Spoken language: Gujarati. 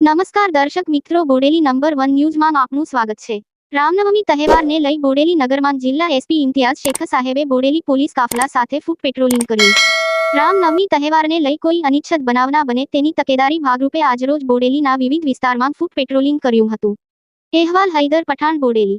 નમસ્કાર દર્શક મિત્રો, બોડેલી નંબર વન ન્યૂઝમાં આપનું સ્વાગત છે. રામનવમી તહેવારને લઈ બોડેલી નગરમાં જિલ્લા એસપી ઇમ્તિયાઝ શેખ સાહેબે બોડેલી પોલીસ કાફલા સાથે ફૂટ પેટ્રોલિંગ કર્યું. રામનવમી તહેવારને લઈ કોઈ અનિચ્છત બનાવના બને તેની તકેદારી ભાગરૂપે આજરોજ બોડેલીના વિવિધ વિસ્તારમાં ફૂટ પેટ્રોલિંગ કર્યું હતું. અહેવાલ હૈદર પઠાણ, બોડેલી.